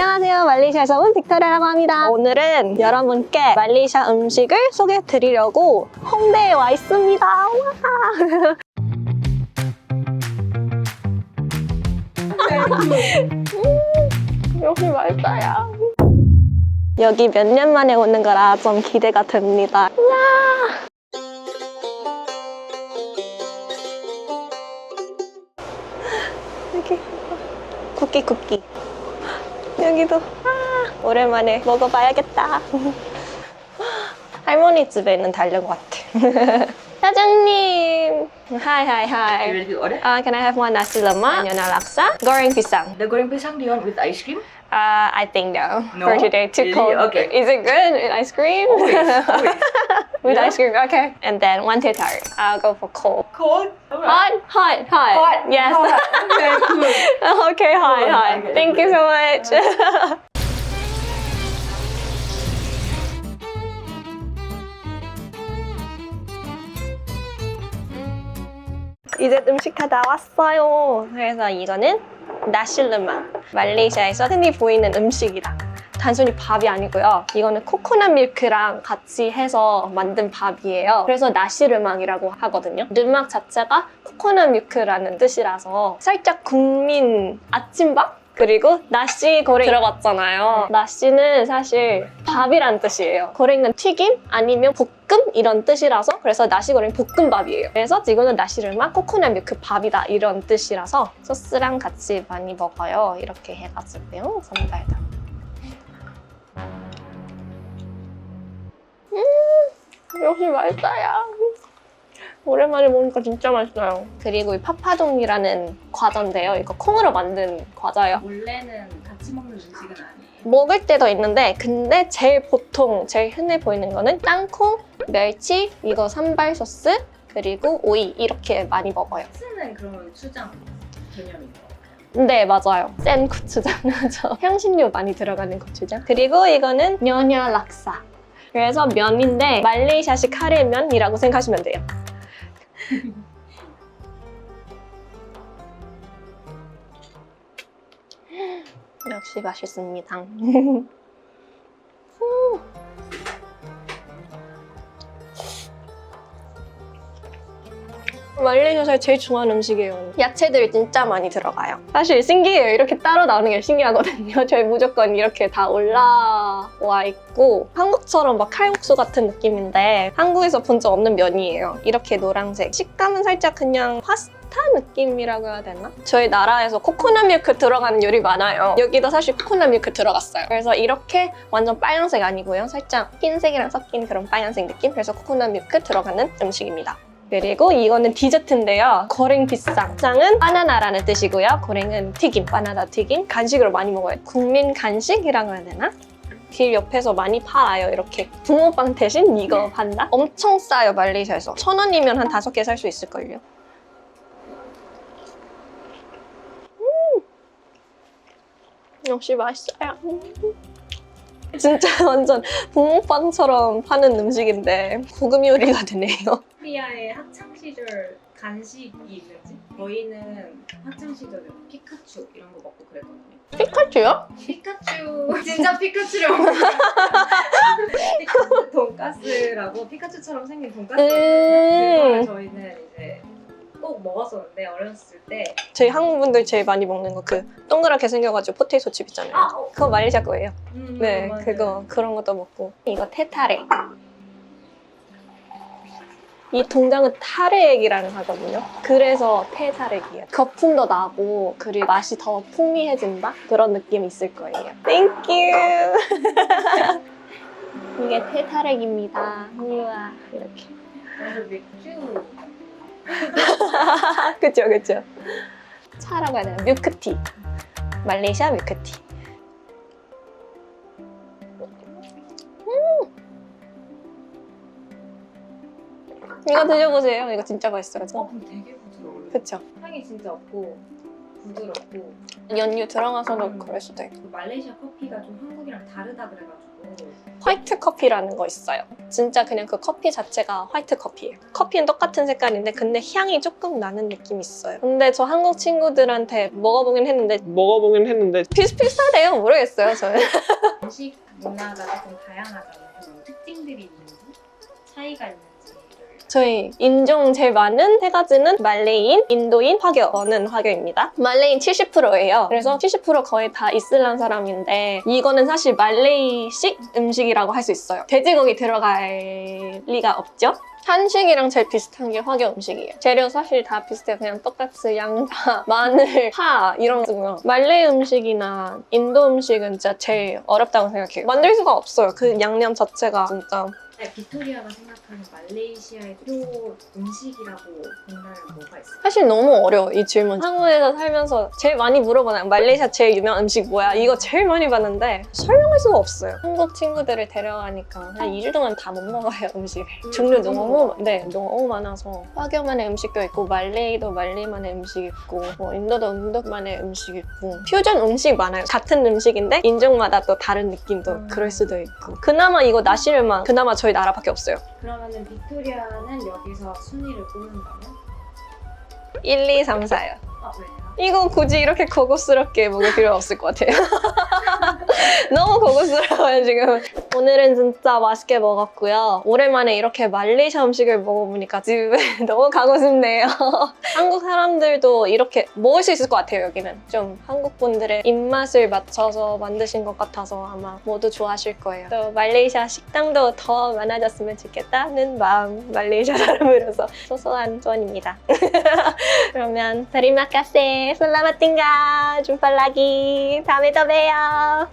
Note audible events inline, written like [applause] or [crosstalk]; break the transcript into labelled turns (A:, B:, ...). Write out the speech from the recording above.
A: 안녕하세요. 말레이시아에서 온 빅토리아라고 합니다. 오늘은 여러분께 말레이시아 음식을 소개해 드리려고 홍대에 와 있습니다. 와. [laughs] 음, 역시 맛있어요. 여기 몇 년 만에 오는 거라 좀 기대가 됩니다. 우와. 쿠키 쿠키. 여기도 아, 오랜만에 먹어봐야겠다. [laughs] 할머니 집에는 다른 것 같아. [laughs] 사장님. Hi, hi,
B: You
A: hi.
B: ready to order?
A: Uh, can I have one nasi lemak, nyonya laksa, goreng pisang?
B: The goreng pisang, do you want with ice cream?
A: Uh, I think no.
B: No?
A: For today, too
B: Really?
A: cold.
B: Okay.
A: Is it good with ice cream?
B: Always, always. [laughs]
A: with
B: Yeah?
A: ice cream, okay. And then one teh tarik. I'll go for cold.
B: Cold?
A: Hot, hot, hot.
B: Hot?
A: Yes.
B: Hot. Okay, cool. [laughs]
A: okay, hot, hot. Thank you so much. [laughs] 이제 음식 다 나왔어요. 그래서 이거는 나실르마. 말레이시아에서 흔히 보이는 음식이다. 단순히 밥이 아니고요. 이거는 코코넛 밀크랑 같이 해서 만든 밥이에요. 그래서 나시르막이라고 하거든요. 르막 자체가 코코넛 밀크라는 뜻이라서 살짝 국민 아침밥? 그리고 나시 고랭 들어갔잖아요. 나시는 사실 밥이란 뜻이에요. 고랭은 튀김 아니면 볶음 이런 뜻이라서 그래서 나시 고랭 볶음밥이에요. 그래서 이거는 나시르막 코코넛 밀크 밥이다 이런 뜻이라서 소스랑 같이 많이 먹어요. 이렇게 해가지고요. 선발다. 음, 역시 맛있어요. 오랜만에 먹으니까 진짜 맛있어요. 그리고 이 파파동이라는 과자인데요. 이거 콩으로 만든 과자예요.
B: 원래는 같이 먹는 음식은 아니에요.
A: 먹을 때도 있는데 근데 제일 보통 제일 흔해 보이는 거는 땅콩, 멸치, 이거 산발 소스 그리고 오이 이렇게 많이 먹어요.
B: 소스는 그러면 추장 개념인 거.
A: 네 맞아요. 센 고추장이죠. [laughs] 향신료 많이 들어가는 고추장. 그리고 이거는 면야 락사. 그래서 면인데 말레이시아식 카레면이라고 생각하시면 돼요. [laughs] 역시 맛있습니다. [laughs] 말레이시아에서 제일 좋아하는 음식이에요. 야채들이 진짜 많이 들어가요. 사실 신기해요. 이렇게 따로 나오는 게 신기하거든요. [laughs] 저희 무조건 이렇게 다 올라와 있고 한국처럼 막 칼국수 같은 느낌인데 한국에서 본 적 없는 면이에요. 이렇게 노란색. 식감은 살짝 그냥 파스타 느낌이라고 해야 되나? 저희 나라에서 코코넛 밀크 들어가는 요리 많아요. 여기도 사실 코코넛 밀크 들어갔어요. 그래서 이렇게 완전 빨간색 아니고요. 살짝 흰색이랑 섞인 그런 빨간색 느낌. 그래서 코코넛 밀크 들어가는 음식입니다. 그리고 이거는 디저트인데요. 고랭 비쌍. 쌍은 바나나라는 뜻이고요. 고랭은 튀김, 바나나 튀김. 간식으로 많이 먹어요. 국민 간식이라고 해야 되나? 길 옆에서 많이 팔아요. 이렇게 붕어빵 대신 이거 판다? 엄청 싸요, 말레이시아에서. 천 원이면 한 다섯 개 살 수 있을걸요. 음! 역시 맛있어요. 진짜 완전 붕어빵처럼 파는 음식인데 고급 요리가 되네요.
B: 코리아의 학창 시절 간식이 있는지 저희는 학창 시절에 피카츄 이런 거 먹고 그랬거든요.
A: 피카츄요?
B: 피카츄 [laughs] 진짜 피카츄를 먹는 피카츄 돈가스라고 피카츄처럼 생긴.
A: 음.
B: 그걸 저희는 이제 꼭 먹었었는데 어렸을 때
A: 저희 한국 분들 제일 많이 먹는 거 그 동그랗게 생겨가지고 포테이토 칩 있잖아요.
B: 아, 어.
A: 그거 말레이시아 거예요.
B: 음,
A: 네,
B: 맞아요.
A: 그거 그런 것도 먹고 이거 테타레. 이 동장은 타레액이라는 하거든요. 그래서 테타렉이에요. 거품도 나고 그리고 맛이 더 풍미해진다 그런 느낌이 있을 거예요. 땡큐. [laughs] 이게 테타렉입니다. 우와 이렇게.
B: 맥주 [laughs]
A: 그쵸 그쵸. 차라고 되나? 밀크티. 말레이시아 밀크티. 이거 드셔보세요. 이거 진짜 맛있어요.
B: 어, 근데 되게 부드러워요.
A: 그쵸?
B: 향이 진짜 없고 부드럽고
A: 연유 들어가서도
B: 음.
A: 그럴 수도 있고.
B: 그 말레이시아 커피가 좀 한국이랑 다르다 그래가지고
A: 화이트 커피라는 거 있어요. 진짜 그냥 그 커피 자체가 화이트 커피예요. 커피는 똑같은 색깔인데 근데 향이 조금 나는 느낌이 있어요. 근데 저 한국 친구들한테 먹어보긴 했는데
C: 먹어보긴 했는데
A: 비슷비슷하대요. 모르겠어요, 저는. [laughs]
B: 음식 문화가 조금 다양하잖아요. 그런 특징들이 있는지 차이가 있는지를
A: 저희 인종 제일 많은 세 가지는 말레이인, 인도인, 화교. 저는 화교입니다. 말레이인 70%예요. 그래서 70% 거의 다 이슬람 사람인데 이거는 사실 말레이식 음식이라고 할 수 있어요. 돼지고기 들어갈 리가 없죠? 한식이랑 제일 비슷한 게 화교 음식이에요. 재료 사실 다 비슷해요. 그냥 똑같이 양파, [laughs] 마늘, 파 이런 거고요. 말레이 음식이나 인도 음식은 진짜 제일 어렵다고 생각해요. 만들 수가 없어요. 그 양념 자체가 진짜
B: 네, 빅토리아가 생각하는 말레이시아의 표 음식이라고 본다면 뭐가 있어요?
A: 사실 너무 어려워 이 질문. 한국에서 살면서 제일 많이 물어보나요 말레이시아 제일 유명한 음식 뭐야? 이거 제일 많이 봤는데 설명할 수가 없어요. 한국 친구들을 데려가니까 그냥 2주 동안 다 못 먹어요 [laughs] 음식을. 종류 너무 네 너무 많아서. 화교만의 음식도 있고 말레이도 말레이만의 음식 있고 뭐 인도도 인도만의 음식 있고. 퓨전 음식 많아요. 같은 음식인데 인종마다 또 다른 느낌도
B: 음.
A: 그럴 수도 있고. 그나마 이거 나시르만 그나마 저희 나라밖에 없어요
B: 그러면은 빅토리아는 여기서 순위를 꼽는다면?
A: 1, 2, 3, 4요
B: 아 왜요?
A: 이거 굳이 이렇게 고급스럽게 먹을 필요 없을 것 같아요. [laughs] 너무 고급스러워요, 지금. 오늘은 진짜 맛있게 먹었고요. 오랜만에 이렇게 말레이시아 음식을 먹어보니까 집에 [laughs] 너무 가고 싶네요. [laughs] 한국 사람들도 이렇게 먹을 수 있을 것 같아요, 여기는. 좀 한국 분들의 입맛을 맞춰서 만드신 것 같아서 아마 모두 좋아하실 거예요. 또 말레이시아 식당도 더 많아졌으면 좋겠다는 마음, 말레이시아 사람으로서 소소한 소원입니다. 그러면 tinggal. Jumpa lagi. 다음에 또 봬요.